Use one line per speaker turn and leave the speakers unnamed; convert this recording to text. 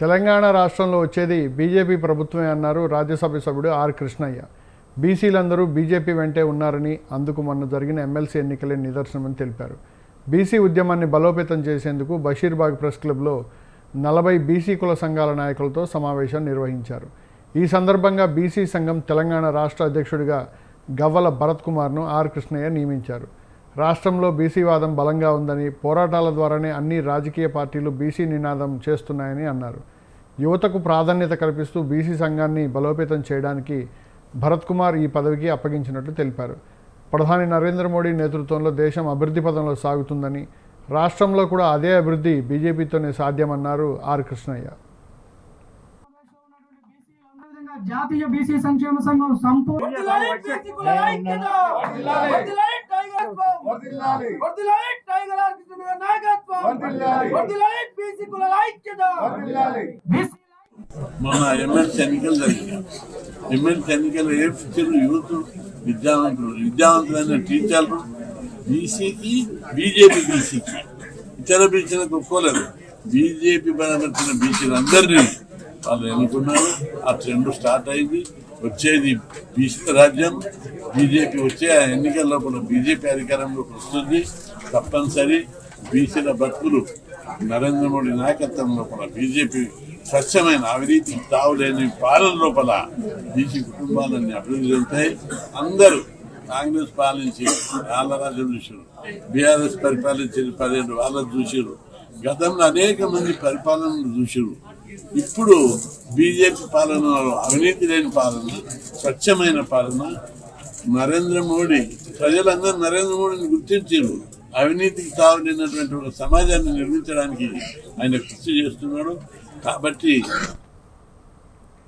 తెలంగాణ రాష్ట్రంలో వచ్చేది బీజేపీ ప్రభుత్వమే అన్నారు రాజ్యసభ సభ్యుడు ఆర్ కృష్ణయ్య. బీసీలందరూ బీజేపీ వెంటే ఉన్నారని అందుకు మొన్న జరిగిన ఎమ్మెల్సీ ఎన్నికలే నిదర్శనమని తెలిపారు. బీసీ ఉద్యమాన్ని బలోపేతం చేసేందుకు బషీర్బాగ్ ప్రెస్ క్లబ్లో నలభై బీసీ కుల సంఘాల నాయకులతో సమావేశం నిర్వహించారు. ఈ సందర్భంగా బీసీ సంఘం తెలంగాణ రాష్ట్ర అధ్యక్షుడిగా గవ్వల భరత్ కుమార్ను ఆర్ కృష్ణయ్య నియమించారు. రాష్ట్రంలో బీసీ వాదం బలంగా ఉందని పోరాటాల ద్వారానే అన్ని రాజకీయ పార్టీలు బీసీ నినాదం చేస్తున్నాయని అన్నారు. యువతకు ప్రాధాన్యత కల్పిస్తూ బీసీ సంఘాన్ని బలోపేతం చేయడానికి భరత్ కుమార్ ఈ పదవికి అప్పగించినట్లు తెలిపారు. ప్రధాని నరేంద్ర మోడీ నేతృత్వంలో దేశం అభివృద్ధి పదంలో సాగుతుందని రాష్ట్రంలో కూడా అదే అభివృద్ధి బీజేపీతోనే సాధ్యమన్నారు ఆర్ కృష్ణయ్య.
జాతీయ బీసీ సంక్షేమ సంఘం సంపూర్ణ
వర్ధిల్లాలి వర్ధిల్లాలి టైగర్ ఆర్కిస్ట్రా గారి నాయకత్వం.
వర్ధిల్లాలి.
వర్ధిల్లాలి బీసీ కులాల ఐక్యత.
వర్ధిల్లాలి.
బీసీ
మొన్న ఎమ్మెల్సీ ఎన్నికలు జరిగాయి. ఎమ్మెల్సీ ఎన్నికలు ఏ పిక్చర్లు యూత్ విద్యావంతులు. విద్యావంతులైన టీచర్లు బీసీకి బీజేపీ బీసీకి. ఇతర బీసీలకు ఒప్పుకోలేదు. బీజేపీ బలపరిచిన బీసీలందరినీ వాళ్ళు ఎన్నుకున్నారు. ఆ ట్రెండ్ స్టార్ట్ అయింది. వచ్చేది బీసీ రాజ్యం. బీజేపీ వచ్చే ఆ ఎన్నికల్లో కూడా బీజేపీ అధికారంలోకి వస్తుంది. తప్పనిసరి బీసీల బతుకులు నరేంద్ర మోడీ నాయకత్వం లోపల బీజేపీ స్వచ్ఛమైన అవినీతి తావులేని పాలన లోపల బీసీ కుటుంబాలన్నీ అభివృద్ధి చెందుతాయి. అందరూ కాంగ్రెస్ పాలించి వాళ్ళ రాజ్యం చూసారు బీఆర్ఎస్ పరిపాలించిన పదిహేను వాళ్ళ చూసారు గతంలో అనేక మంది పరిపాలనలు చూసారు ఇప్పుడు బీజేపీ పాలనలో అవినీతి లేని పాలన స్వచ్ఛమైన పాలన నరేంద్ర మోడీ ప్రజలందరూ నరేంద్ర మోడీని గుర్తించారు. అవినీతికి తావులేనటువంటి ఒక సమాజాన్ని నిర్మించడానికి ఆయన కృషి చేస్తున్నాడు. కాబట్టి